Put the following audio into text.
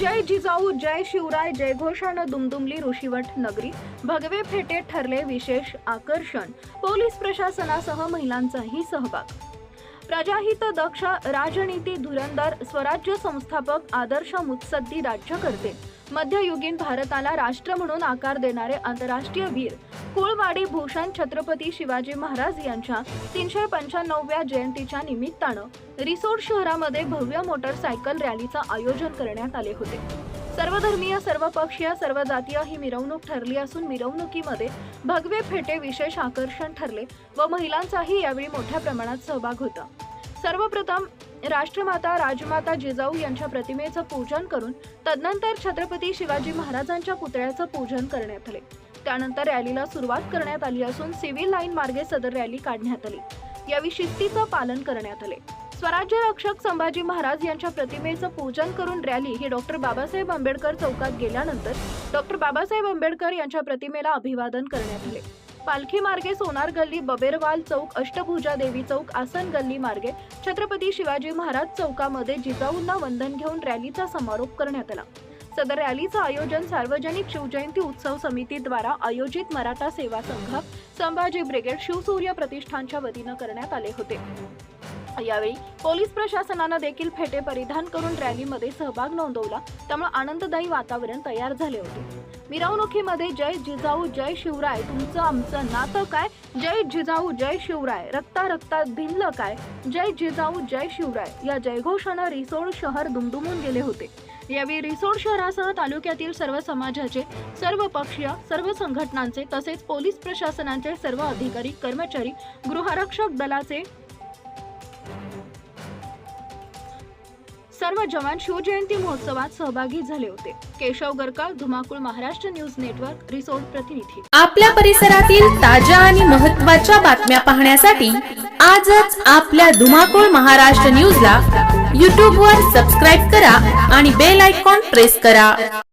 जय जिजाऊ जय शिवराय जयघोषानं दुमदुमली ऋषीवट नगरी. भगवे फेटे ठरले विशेष आकर्षण. पोलीस प्रशासनासह महिलांचाही सहभाग. प्रजाहित दक्ष राजनीती धुरंदर स्वराज्य संस्थापक आदर्श मुत्सद्दी राज्यकर्ते मध्ययुगीन भारताला राष्ट्र म्हणून आकार देणारे आंतरराष्ट्रीय वीर कुळवाडी भूषण छत्रपती शिवाजी महाराज यांच्या तीनशे पंच्याण्णवव्या जयंतीच्या निमित्तानं रिसोड शहरामध्ये भव्य मोटरसायकल रॅलीचं आयोजन करण्यात आले होते. सर्वधर्मीय सर्वपक्षीय सर्व जातीय ही मिरवणूक ठरली असून मिरवणुकीमध्ये भगवे फेटे विशेष आकर्षण ठरले व महिलांचाही यावेळी मोठ्या प्रमाणात सहभाग होता. सर्वप्रथम राष्ट्रमाता राजमाता जिजाऊ यांच्या प्रतिमेचं पूजन करून तदनंतर छत्रपती शिवाजी महाराजांच्या पुतळ्याचं पूजन करण्यात आले. त्यानंतर रॅलीला सुरुवात करण्यात आली असून सिव्हिल लाईन मार्गे सदर रॅली काढण्यात आली. यावेळी शिस्तीचं पालन करण्यात आले. स्वराज्य रक्षक संभाजी महाराज यांच्या प्रतिमेचं पूजन करून रॅली ही डॉक्टर बाबासाहेब आंबेडकर चौकात गेल्यानंतर डॉक्टर बाबासाहेब आंबेडकर यांच्या प्रतिमेला अभिवादन करण्यात आले. पालखी मार्गे सोनार गल्ली बबेरवाल चौक अष्टभुजा देवी चौक आसन गल्ली मार्गे छत्रपती शिवाजी महाराज चौकामध्ये जिजाऊंना वंदन घेऊन रॅलीचा समारोप करण्यात आला. सदर रॅलीचं आयोजन सार्वजनिक शिवजयंती उत्सव समितीद्वारा आयोजित मराठा सेवा संघ संभाजी ब्रिगेड शिवसूर्य प्रतिष्ठानच्या वतीनं करण्यात आले होते. यावेळी पोलीस प्रशासनानं देखील फेटे परिधान करून रॅलीमध्ये सहभाग नोंदवला. त्यामुळे आनंददायी वातावरण तयार झाले होते. मिरवणुकीमध्ये जय जिजाऊ जय शिवराय. तुमचं आमचं नातं काय? जय जिजाऊ जय शिवराय. रक्ता रक्तात भिनलं काय? जय जिजाऊ जय शिवराय. या जयघोषानं रिसोड शहर दुमदुमून गेले होते. यावेळी रिसोड शहरासह तालुक्यातील सर्व समाजाचे सर्व पक्षीय सर्व संघटनांचे तसेच पोलीस प्रशासनाचे सर्व अधिकारी कर्मचारी गृहरक्षक दलाचे सर्व जवान शिवजयंती महोत्सवात सहभागी झाले होते. केशव गरकाळ धुमाकूळ महाराष्ट्र न्यूज नेटवर्क रिसोर्ट प्रतिनिधी. आपल्या परिसरातील ताज्या आणि महत्त्वाच्या बातम्या पाहण्यासाठी आजच आपल्या धुमाकूळ महाराष्ट्र न्यूजला यूट्यूबवर सबस्क्राईब करा आणि बेल आयकॉन प्रेस करा.